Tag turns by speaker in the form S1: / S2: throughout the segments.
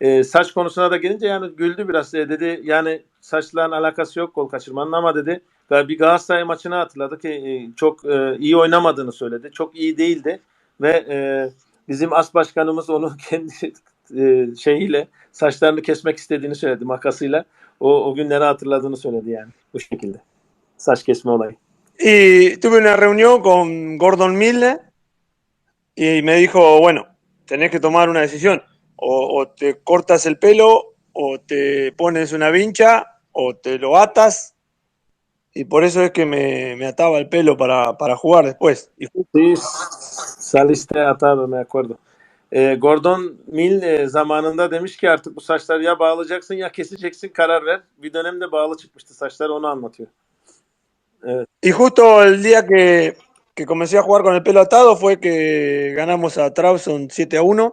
S1: E, saç konusuna da gelince yani güldü biraz. E, dedi yani saçların alakası yok gol kaçırmanın ama dedi bir Galatasaray maçını hatırladı ki e, çok e, iyi oynamadığını söyledi. Çok iyi değildi ve e, bizim as başkanımız onu kendi e, şeyiyle saçlarını kesmek istediğini söyledi makasıyla. O, o günleri hatırladığını söyledi yani bu şekilde. Saç kesme olayı.
S2: Y tuve una reunión con Gordon Miller y me dijo, bueno, tenés que tomar una decisión. o, te cortas el pelo, o te pones una vincha, o te lo atas, y por eso es que me, me ataba el pelo para, para jugar después. Y...
S1: Sí, saliste atado, me acuerdo. Eh, Gordon Mill eh, zamanında demiş ki artık bu saçları ya bağlayacaksın ya keseceksin karar ver. Bir de bağlı çıkmıştı saçlar onu anlatıyor. Evet.
S2: Y justo el día que, comencé a jugar con el pelo atado fue que ganamos a Trabzon 7 a 1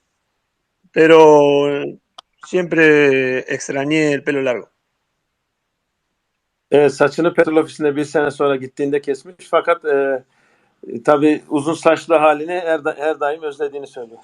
S2: Pero siempre extrañé el pelo largo.
S1: Evet, saçını petrol ofisinde bir sene sonra gittiğinde kesmiş fakat e, tabii uzun saçlı halini her, her daim özlediğini söylüyor.